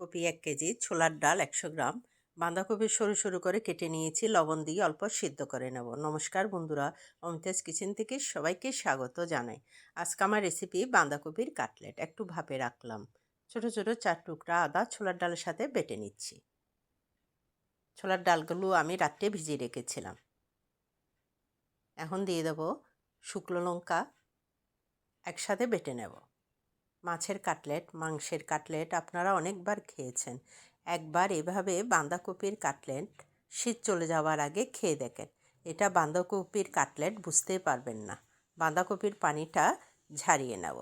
Copy এক KG, ছোলার ডাল একশো গ্রাম। বাঁধাকপি সরু সরু করে কেটে নিয়েছি, লবণ দিয়ে অল্প সিদ্ধ করে নেব। নমস্কার বন্ধুরা অমিতাজ কিচেন থেকে সবাইকে স্বাগত জানাই। আজকে আমার রেসিপি বাঁধাকপির কাটলেট, একটু ভাপে রাখলাম। ছোট ছোট চার টুকরা আদা ছোলার ডালের সাথে বেটে নিচ্ছি। ছোলার ডালগুলো আমি রাত্রে ভিজিয়ে রেখেছিলাম। এখন দিয়ে দেবো শুকনো লঙ্কা, একসাথে বেটে নেব। মাছের কাটলেট, মাংসের কাটলেট আপনারা অনেকবার খেয়েছেন। একবার এভাবে বাঁধাকপির কাটলেট শীত চলে যাওয়ার আগে খেয়ে দেখেন। এটা বাঁধাকপির কাটলেট বুঝতেই পারবেন না। বাঁধাকপির পানিটা ঝারিয়ে নেব।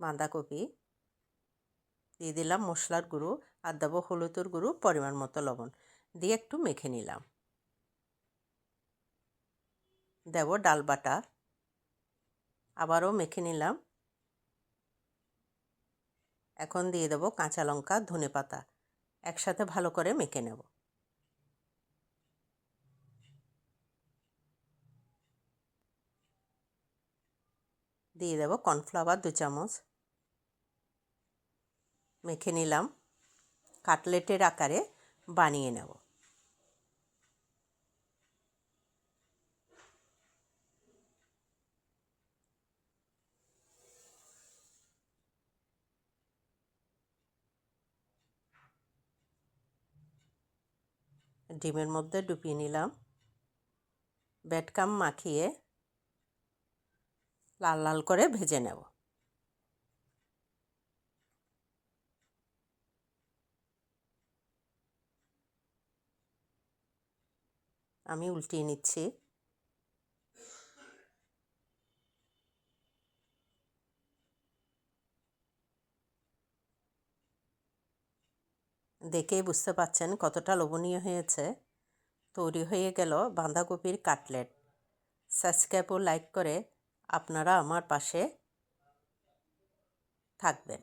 বাঁধাকপি দিয়ে দিলাম মশলার গুঁড়ো আর দেবো হলুদের গুঁড়ো, পরিমাণ মতো লবণ দিয়ে একটু মেখে নিলাম। দেব ডাল বাটা, আবারও মেখে নিলাম। এখন দিয়ে দেবো কাঁচা লঙ্কা, ধনে পাতা। একসাথে ভালো করে মেখে নেব। দিয়ে দেবো কর্নফ্লাওয়ার দু চামচ। মেখে নিলাম। কাটলেটের আকারে বানিয়ে নেব। ডিমের মধ্যে ডুবিয়ে নিলাম। ব্যাটকাম মাখিয়ে লাল লাল করে ভেজে নেব। আমি উল্টিয়ে নিচ্ছি। দেখেই বুঝতে পাচ্ছেন কতটা লোভনীয় হয়েছে। তৈরি হয়ে গেল বাঁধাকপির কাটলেট। সাবস্ক্রাইব ও লাইক করে আপনারা আমার পাশে থাকবেন।